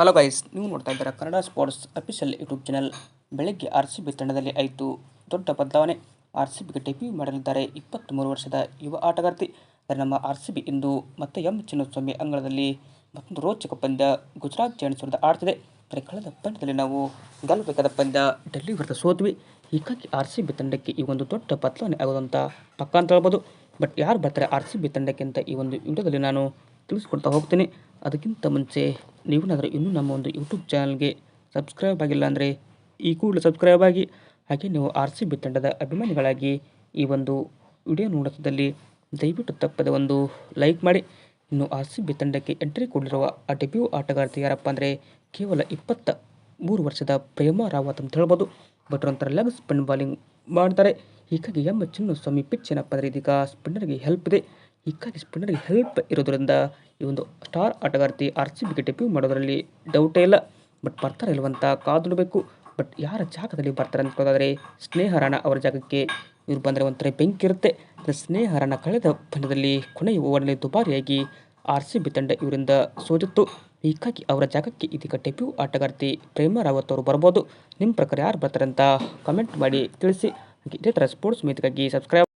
Hello guys ನೀವು ನೋಡ್ತಾ ಇದ್ದೀರಾ Kannada sports official YouTube channel ಬೆಳಗ್ಗೆ ಆರ್ ಸಿ ಬಿ ತಂಡದಲ್ಲಿ ಆಯಿತು. ದೊಡ್ಡ ಬದಲಾವಣೆ. ಆರ್ ಸಿ ಬಿಗೆ ಡೆಬ್ಯೂ ಮಾಡಲಿದ್ದಾರೆ ಇಪ್ಪತ್ತ್ಮೂರು ವರ್ಷದ ಯುವ ಆಟಗಾರ್ತಿ. ನಮ್ಮ ಆರ್ ಸಿ ಬಿ ಇಂದು ಮತ್ತೆ ಎಂ ಚಿನ್ನಸ್ವಾಮಿ ಅಂಗಳದಲ್ಲಿ ಮತ್ತೊಂದು ರೋಚಕ ಪಂದ್ಯ ಗುಜರಾತ್ ಜೈಂಟ್ಸ್ ವಿರುದ್ಧ ಆಡ್ತಿದೆ. ಆದರೆ ಕಳೆದ ಪಂದ್ಯದಲ್ಲಿ ನಾವು ಗೆಲ್ಲಬೇಕಾದ ಪಂದ್ಯ ಡೆಲ್ಲಿ ವಿರುದ್ಧ ಸೋತ್ವಿ ಹೀಗಾಗಿ ಆರ್ ಸಿ ಬಿ ತಂಡಕ್ಕೆ ಈ ಒಂದು ದೊಡ್ಡ ಬದಲಾವಣೆ ಆಗೋದಂತ ಪಕ್ಕ ಅಂತ ಹೇಳ್ಬೋದು. ಬಟ್ ಯಾರು ಬರ್ತಾರೆ ಆರ್ ಸಿ ಬಿ ತಂಡಕ್ಕೆ ಅಂತ ಈ ಒಂದು ವಿಡಿಯೋದಲ್ಲಿ ನಾನು ತಿಳಿಸ್ಕೊಡ್ತಾ ಹೋಗ್ತೀನಿ. ಅದಕ್ಕಿಂತ ಮುಂಚೆ ನೀವೇನಾದರೂ ಇನ್ನೂ ನಮ್ಮ ಒಂದು ಯೂಟ್ಯೂಬ್ ಚಾನಲ್ಗೆ ಸಬ್ಸ್ಕ್ರೈಬ್ ಆಗಿಲ್ಲ ಅಂದರೆ ಈ ಕೂಡಲೇ ಸಬ್ಸ್ಕ್ರೈಬ್ ಆಗಿ. ಹಾಗೆ ನೀವು ಆರ್ ಸಿ ಬಿ ತಂಡದ ಅಭಿಮಾನಿಗಳಾಗಿ ಈ ಒಂದು ವಿಡಿಯೋ ನೋಡುತ್ತಿದ್ದಲ್ಲಿ ದಯವಿಟ್ಟು ತಪ್ಪದೆ ಒಂದು ಲೈಕ್ ಮಾಡಿ. ಇನ್ನು ಆರ್ ಸಿ ಬಿ ತಂಡಕ್ಕೆ ಎಂಟ್ರಿ ಕೊಡಿರುವ ಆ ಡೆಬ್ಯೂ ಆಟಗಾರ್ತಿ ಯಾರಪ್ಪ ಅಂದರೆ ಕೇವಲ ಇಪ್ಪತ್ತ ಮೂರು ವರ್ಷದ ಪ್ರೇಮ ರಾವತ್ ಅಂತ ಹೇಳ್ಬೋದು. ಬಟ್ ಒಂಥರ ಲೆಗ್ ಸ್ಪಿನ್ ಬಾಲಿಂಗ್ ಮಾಡ್ತಾರೆ. ಹೀಗಾಗಿ ಎಂ ಚಿನ್ನಸ್ವಾಮಿ ಪಿಚ್ ಏನಪ್ಪ ಅಂದರೆ ಇದೀಗ ಸ್ಪಿನ್ನರ್ಗೆ ಹೆಲ್ಪ್ ಇದೆ. ಹೀಗಾಗಿ ಸ್ಪಿನ್ನರ್ಗೆ ಹೆಲ್ಪ್ ಇರೋದರಿಂದ ಈ ಒಂದು ಸ್ಟಾರ್ ಆಟಗಾರ್ತಿ ಆರ್ ಸಿ ಬಿಗೆ ಡೆಬ್ಯೂ ಮಾಡೋದರಲ್ಲಿ ಡೌಟೇ ಇಲ್ಲ. ಬಟ್ ಬರ್ತಾರೆ ಇಲ್ವಂತ ಕಾದುಡಬೇಕು ಬಟ್ ಯಾರ ಜಾಗದಲ್ಲಿ ಬರ್ತಾರೆ ಅಂತ ಸ್ನೇಹ ರಾಣ ಅವರ ಜಾಗಕ್ಕೆ. ಇವ್ರು ಬಂದರೆ ಒಂಥರ ಬೆಂಕಿ ಇರುತ್ತೆ ಆದರೆ ಸ್ನೇಹ ರಾಣ ಕಳೆದ ಪಂದ್ಯದಲ್ಲಿ ಕೊನೆಯ ಓವರ್ನಲ್ಲಿ ದುಬಾರಿಯಾಗಿ ಆರ್ ಸಿ ಬಿ ತಂಡ ಇವರಿಂದ ಸೋಜಿತ್ತು ಹೀಗಾಗಿ ಅವರ ಜಾಗಕ್ಕೆ ಇದೀಗ ಡೆಬ್ಯೂ ಆಟಗಾರ್ತಿ ಪ್ರೇಮ ರಾವತ್ ಅವರು ಬರ್ಬೋದು. ನಿಮ್ಮ ಪ್ರಕಾರ ಯಾರು ಬರ್ತಾರೆ ಅಂತ ಕಮೆಂಟ್ ಮಾಡಿ ತಿಳಿಸಿ. ಇದೇ ಥರ ಸ್ಪೋರ್ಟ್ಸ್ ಮೀತ್ಗಾಗಿ ಸಬ್ಸ್ಕ್ರೈಬ್